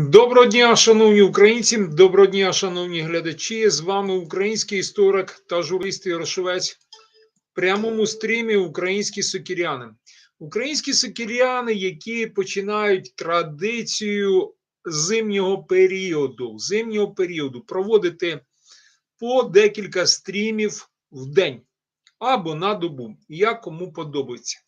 Доброго дня, шановні українці, доброго дня, шановні глядачі. З вами український історик та журналіст Ярошовець. В прямому стрімі українські сокіряни. Українські сокіряни, які починають традицію зимнього періоду, зимнього періоду проводити по декілька стрімів в день або на добу, як кому подобається.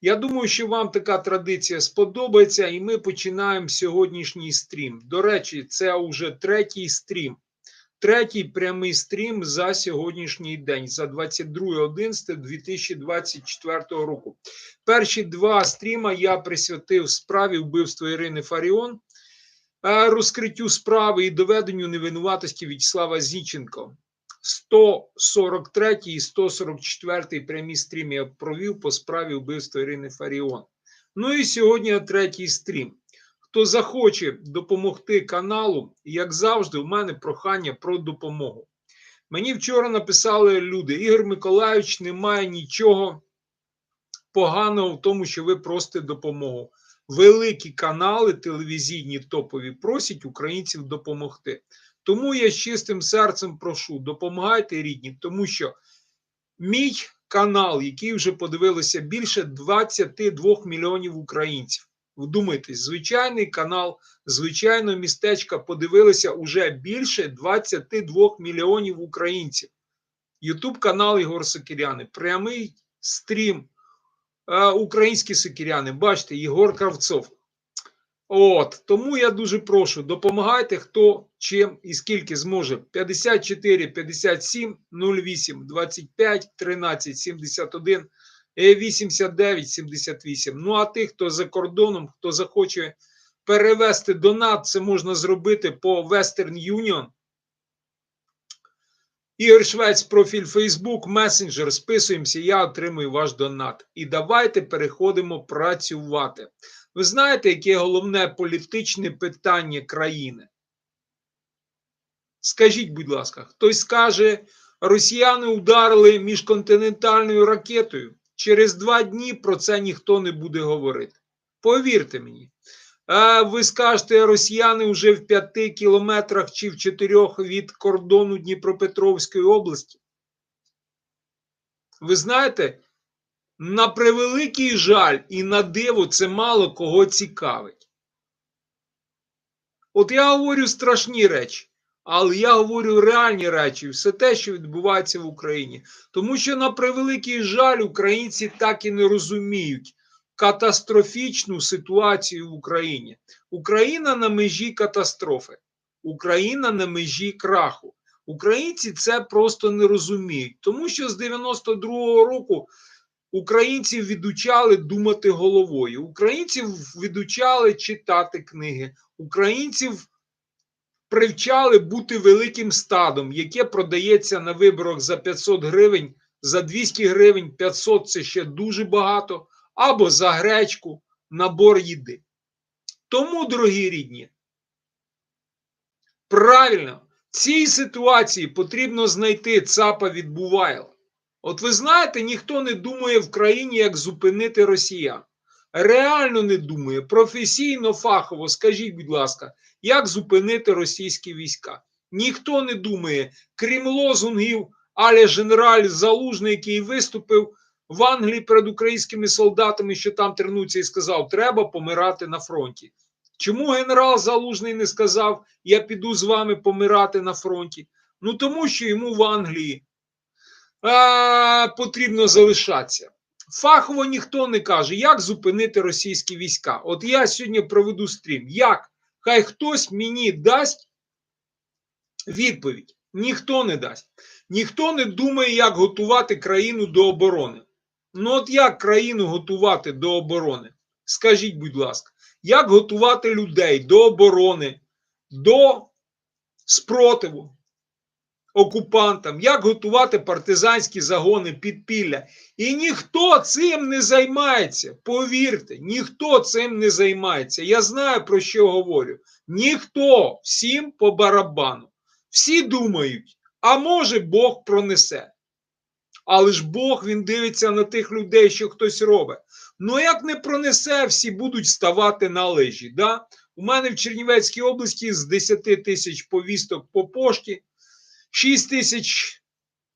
Я думаю, що вам така традиція сподобається, і ми починаємо сьогоднішній стрім. До речі, це вже третій стрім. Третій прямий стрім за сьогоднішній день, за 22.11.2024 року. Перші два стріма я присвятив справі вбивства Ірини Фаріон, е, розкриттю справи і доведенню невинуватості В'ячеслава Зіченко. 143 і 144 прямі стрім я провів по справі вбивства Ірини Фаріон. Ну і сьогодні третій стрім. Хто захоче допомогти каналу, як завжди, у мене прохання про допомогу. Мені вчора написали люди: Ігор Миколаївич, немає нічого поганого в тому, що ви просите допомогу. Великі канали телевізійні топові просять українців допомогти. Тому я з чистим серцем прошу, допомагайте рідні, тому що мій канал, який вже подивилося більше 22 мільйонів українців. Вдумайтесь, звичайний канал, звичайно, містечка подивилися уже більше 22 мільйонів українців. Ютуб канал Ігор Сокіряни, прямий стрім. Е, українські сокіряни, бачите, Єгор Кравцов. От тому я дуже прошу, допомагайте хто чим і скільки зможе. 54 57 08 25 13 71 89 78. Ну а тих, хто за кордоном, хто захоче перевести донат, це можна зробити по Western Union. Ігор Швець, профіль Facebook, месенджер, списуємося, я отримую ваш донат. І давайте переходимо працювати. Ви знаєте, яке головне політичне питання країни? Скажіть, будь ласка, хтось скаже, росіяни ударили міжконтинентальною ракетою. Через два дні про це ніхто не буде говорити. Повірте мені. Ви скажете, росіяни вже в п'яти кілометрах чи в чотирьох від кордону Дніпропетровської області. Ви знаєте, на превеликий жаль і на диво це мало кого цікавить. От я говорю страшні речі, але я говорю реальні речі, все те, що відбувається в Україні. Тому що, на превеликий жаль, українці так і не розуміють катастрофічну ситуацію в Україні. Україна на межі катастрофи, Україна на межі краху. Українці це просто не розуміють, тому що з 92-го року. Українців відучали думати головою, українців відучали читати книги, українців привчали бути великим стадом, яке продається на виборах за 500 гривень, за 200 гривень 500 це ще дуже багато, або за гречку набор їди. Тому, дорогі рідні, правильно, в цій ситуації потрібно знайти ЦАПа від Бувайла. От ви знаєте, ніхто не думає в країні, як зупинити росіян. Реально не думає, професійно, фахово, скажіть, будь ласка, як зупинити російські війська? Ніхто не думає, крім лозунгів, аля генераль Залужний, який виступив в Англії перед українськими солдатами, що там тренуються, і сказав, треба помирати на фронті. Чому генерал Залужний не сказав, я піду з вами помирати на фронті? Ну тому що йому в Англії а, потрібно залишатися. Фахово ніхто не каже, як зупинити російські війська. От я сьогодні проведу стрім. Як? Хай хтось мені дасть відповідь. Ніхто не дасть. Ніхто не думає, як готувати країну до оборони. Ну, от як країну готувати до оборони? Скажіть, будь ласка, як готувати людей до оборони, до спротиву? Окупантам, як готувати партизанські загони підпілля. І ніхто цим не займається. Повірте, ніхто цим не займається. Я знаю, про що говорю. Ніхто всім по барабану. Всі думають, а може Бог пронесе. Але ж Бог він дивиться на тих людей, що хтось робить. Ну як не пронесе, всі будуть ставати на лежі. Да? У мене в Чернівецькій області з 10 тисяч повісток по пошті 6 тисяч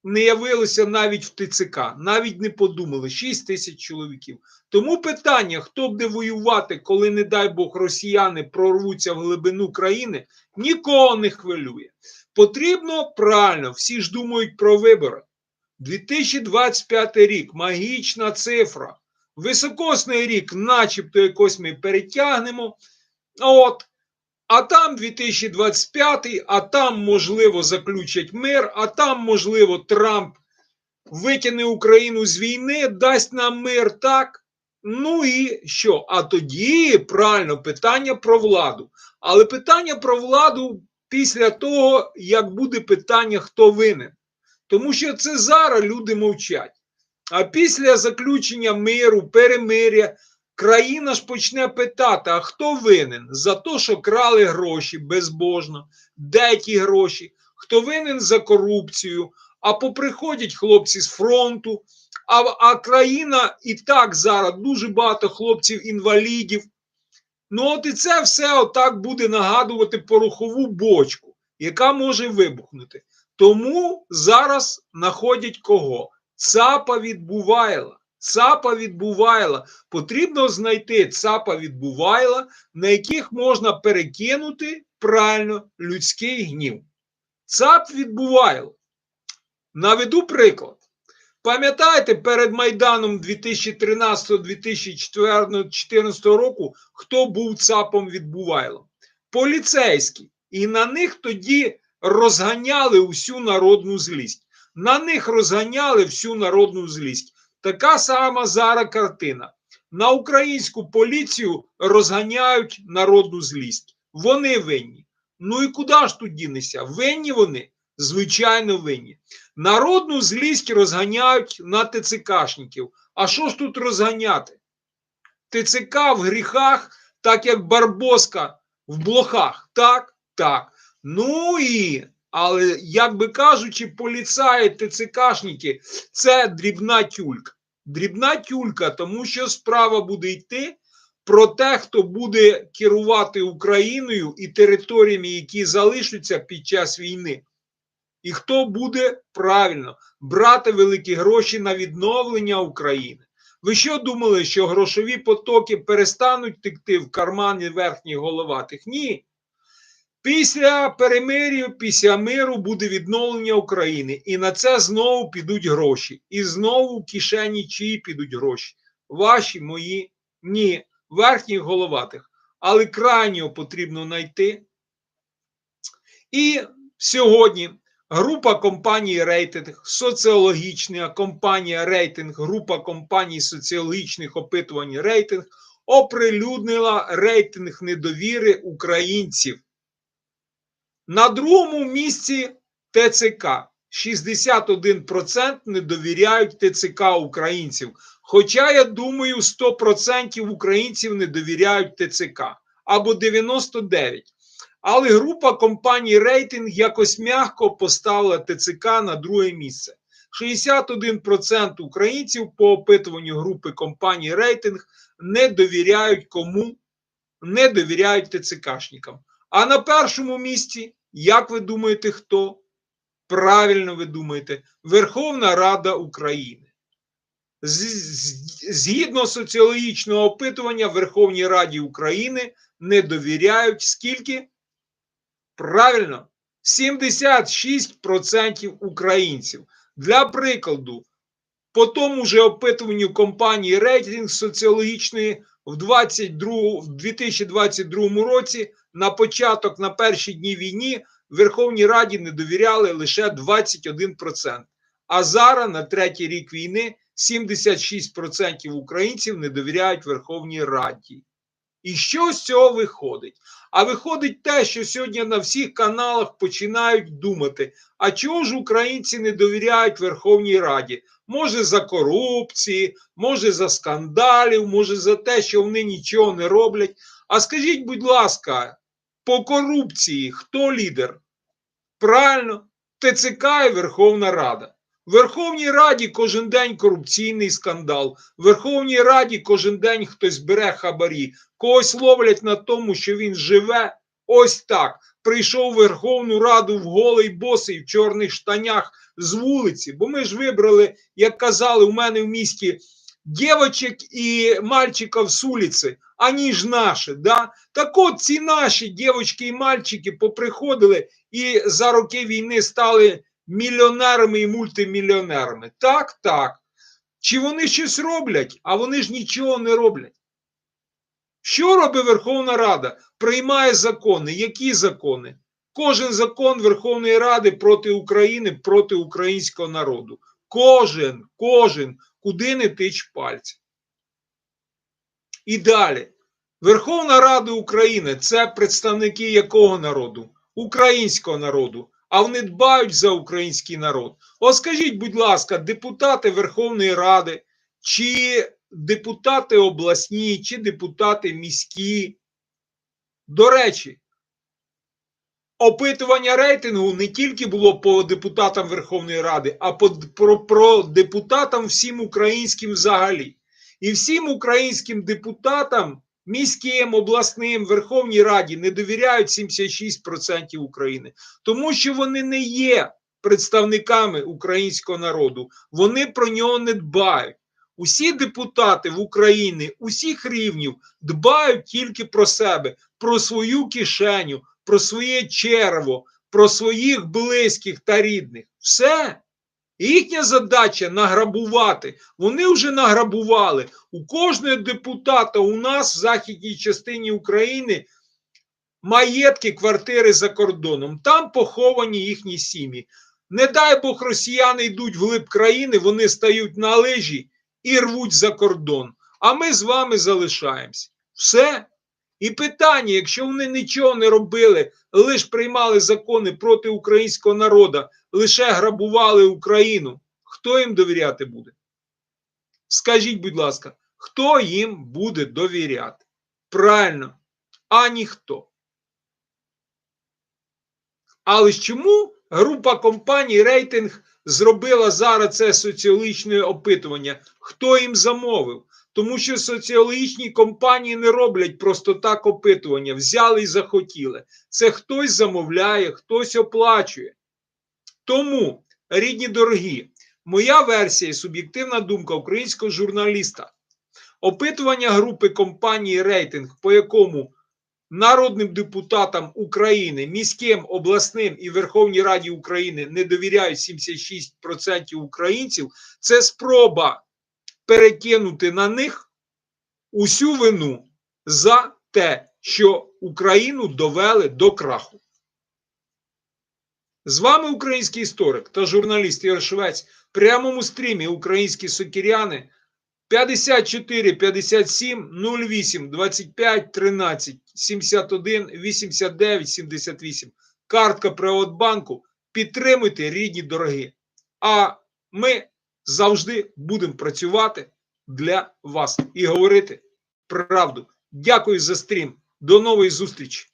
не явилося навіть в ТЦК, навіть не подумали 6 тисяч чоловіків. Тому питання, хто буде воювати, коли, не дай Бог, росіяни прорвуться в глибину країни, нікого не хвилює. Потрібно правильно, всі ж думають про вибори. 2025 рік магічна цифра. Високосний рік, начебто якось ми перетягнемо. От. А там 2025, а там, можливо, заключать мир, а там, можливо, Трамп витягне Україну з війни, дасть нам мир, так? Ну і що? А тоді правильно питання про владу. Але питання про владу після того, як буде питання, хто винен. Тому що це зараз люди мовчать. А після заключення миру, перемиря, країна ж почне питати: а хто винен за те, що крали гроші безбожно, де ті гроші, хто винен за корупцію, а поприходять хлопці з фронту, а, а країна і так зараз дуже багато хлопців-інвалідів. Ну, от і це все отак буде нагадувати порохову бочку, яка може вибухнути. Тому зараз знаходять кого? Цапа відбувайла. Цапа відбувайла. Потрібно знайти цапа відбувайла, на яких можна перекинути правильно людський гнів. Цап відбувайло. Наведу приклад. Пам'ятаєте, перед Майданом 2013-2014 року, хто був ЦАПом відбувайлом? Поліцейські. І на них тоді розганяли всю народну злість. На них розганяли всю народну злість. Така сама зараз картина. На українську поліцію розганяють народну злість. Вони винні. Ну і куди ж тут дінеться? Винні вони? Звичайно, винні. Народну злість розганяють на ТЦКшників. А що ж тут розганяти? ТЦК в гріхах, так як Барбоска в блохах. Так, так. Ну і, але, як би кажучи, поліцаї, ТЦКшники це дрібна тюлька. Дрібна тюлька, тому що справа буде йти про те, хто буде керувати Україною і територіями, які залишаться під час війни. І хто буде правильно брати великі гроші на відновлення України? Ви що думали, що грошові потоки перестануть текти в кармани верхніх головатих? Ні. Після перемир'я, після миру буде відновлення України. І на це знову підуть гроші. І знову в кишені чиї підуть гроші. Ваші, мої, ні, верхніх головатих. Але крайнього потрібно знайти. І сьогодні Група компаній рейтинг, соціологічна компанія рейтинг, група компаній соціологічних опитувань рейтинг оприлюднила рейтинг недовіри українців. На другому місці ТЦК 61% не довіряють ТЦК українців. Хоча, я думаю, 100% українців не довіряють ТЦК або 99%. Але група компаній рейтинг якось м'яко поставила ТЦК на друге місце. 61% українців по опитуванню групи компаній рейтинг не довіряють кому, не довіряють ТЦКшникам. А на першому місці, як ви думаєте, хто? Правильно ви думаєте, Верховна Рада України. Згідно соціологічного опитування, Верховній Раді України не довіряють скільки? Правильно, 76% українців. Для прикладу, по тому же опитуванню компанії рейтинг соціологічної в 22, в 2022 році на початок на перші дні війни Верховній Раді не довіряли лише 21%. А зараз на третій рік війни 76% українців не довіряють Верховній Раді. І що з цього виходить? А виходить те, що сьогодні на всіх каналах починають думати: а чого ж українці не довіряють Верховній Раді? Може за корупції, може за скандалів, може за те, що вони нічого не роблять. А скажіть, будь ласка, по корупції хто лідер? Правильно, ТЦК і Верховна Рада. В Верховній Раді кожен день корупційний скандал. В Верховній Раді кожен день хтось бере хабарі, когось ловлять на тому, що він живе ось так. Прийшов Верховну Раду в голий босий в чорних штанях з вулиці. Бо ми ж вибрали, як казали, у мене в місті дівочок і мальчиків з вулиці, ж наші. Да? Так от ці наші дівчатки і мальчики поприходили і за роки війни стали мільйонерами і мультимільйонерами. Так, так. Чи вони щось роблять, а вони ж нічого не роблять. Що робить Верховна Рада? Приймає закони. Які закони? Кожен закон Верховної Ради проти України, проти українського народу. Кожен, кожен, куди не тич пальця. І далі. Верховна Рада України це представники якого народу? Українського народу. А вони дбають за український народ. О, скажіть, будь ласка, депутати Верховної Ради, чи депутати обласні, чи депутати міські. До речі, опитування рейтингу не тільки було по депутатам Верховної Ради, а по, про, про депутатам всім українським взагалі. І всім українським депутатам, міським, обласним, Верховній Раді не довіряють 76% України, тому що вони не є представниками українського народу. Вони про нього не дбають. Усі депутати в Україні усіх рівнів дбають тільки про себе, про свою кишеню, про своє черво, про своїх близьких та рідних. Все. Їхня задача награбувати. Вони вже награбували. У кожного депутата у нас в західній частині України маєтки, квартири за кордоном. Там поховані їхні сім'ї. Не дай Бог росіяни йдуть в глиб країни, вони стають на лижі і рвуть за кордон. А ми з вами залишаємося. Все. І питання: якщо вони нічого не робили, лише приймали закони проти українського народу, лише грабували Україну, хто їм довіряти буде? Скажіть, будь ласка, хто їм буде довіряти? Правильно, а ніхто. Але чому група компаній рейтинг зробила зараз це соціологічне опитування? Хто їм замовив? Тому що соціологічні компанії не роблять просто так опитування, взяли і захотіли. Це хтось замовляє, хтось оплачує. Тому, рідні дорогі, моя версія і суб'єктивна думка українського журналіста. Опитування групи компанії рейтинг, по якому народним депутатам України, міським, обласним і Верховній Раді України не довіряють 76% українців, це спроба перекинути на них усю вину за те, що Україну довели до краху. З вами український історик та журналіст Ігор Швець в прямому стрімі Українські сокіряни 54 57 08 25 13 71 89 78. Картка Приватбанку. Підтримуйте, рідні дорогі. А ми завжди будемо працювати для вас і говорити правду. Дякую за стрім. До нової зустрічі.